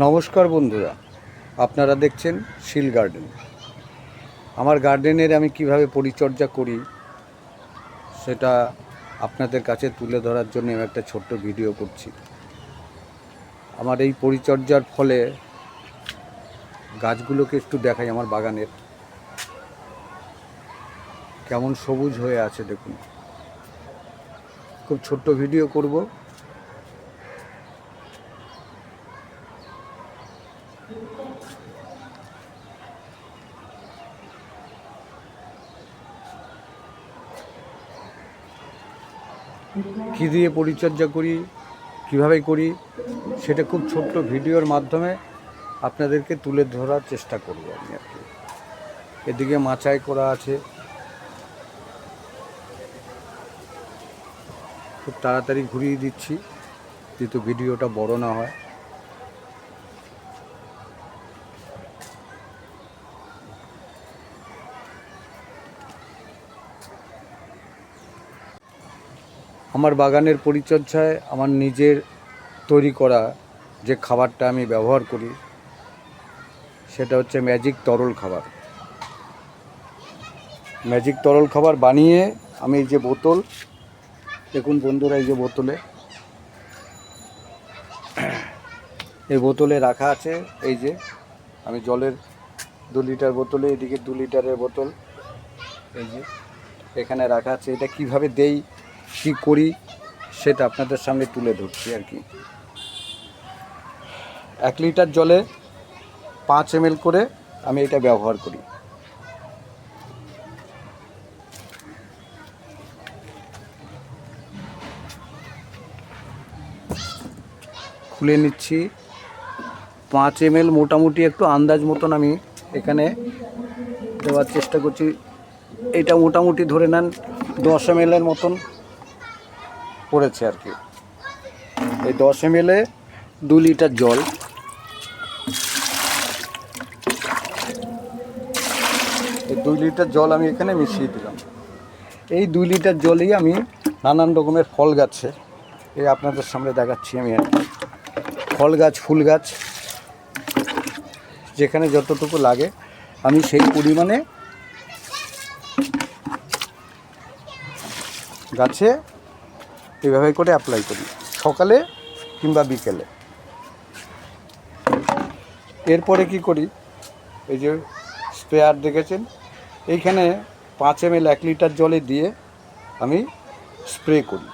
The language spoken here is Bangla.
নমস্কার বন্ধুরা, আপনারা দেখছেন শিল গার্ডেন। আমার গার্ডেনের আমি কীভাবে পরিচর্যা করি, সেটা আপনাদের কাছে তুলে ধরার জন্য আমি একটা ছোট্ট ভিডিও করছি। আমার এই পরিচর্যার ফলে গাছগুলোকে একটু দেখাই আমার বাগানের। কেমন সবুজ হয়ে আছে, দেখুন। খুব ছোট্ট ভিডিও করব। কী দিয়ে পরিচর্যা করি, কীভাবে করি, সেটা খুব ছোট্ট ভিডিওর মাধ্যমে আপনাদেরকে তুলে ধরার চেষ্টা করব আমি আর কি। এদিকে মাচাই করা আছে। খুব তাড়াতাড়ি ঘুরিয়ে দিচ্ছি, যেহেতু ভিডিওটা বড় না হয়। আমার বাগানের পরিচর্যায় আমার নিজের তৈরি করা যে খাবারটা আমি ব্যবহার করি, সেটা হচ্ছে ম্যাজিক তরল খাবার। ম্যাজিক তরল খাবার বানিয়ে আমি এই যে বোতল, দেখুন বন্ধুরা এই যে বোতলে। এই বোতলে রাখা আছে, এই যে আমি জলের দু লিটার বোতলে, এদিকে দু লিটারের বোতল, এই যে এখানে রাখা আছে। এটা কীভাবে দেই? কি করি সেটা আপনাদের সামনে তুলে ধরছি আর কি। এক লিটার জলে পাঁচ এম করে আমি এটা ব্যবহার করি। খুলে নিচ্ছি। পাঁচ এম মোটামুটি একটু আন্দাজ মতন আমি এখানে দেওয়ার চেষ্টা করছি। এটা মোটামুটি ধরে নেন দশ এম মতন পড়েছে আর কি। এই দশ এম এ দু লিটার জল। এই দুই লিটার জল আমি এখানে মিশিয়ে দিলাম। এই দুই লিটার জলেই আমি নানান রকমের ফল গাছে, এই আপনাদের সামনে দেখাচ্ছি আমি আর। ফল গাছ, ফুল গাছ, যেখানে যতটুকু লাগে, আমি সেই পরিমাণে গাছে এভাবে করে অ্যাপ্লাই করি, সকালে কিংবা বিকেলে। এরপরে কি করি? এই যে স্প্রেয়ার দেখেছেন? এইখানে পাঁচ এম এক লিটার জলে দিয়ে আমি স্প্রে করি।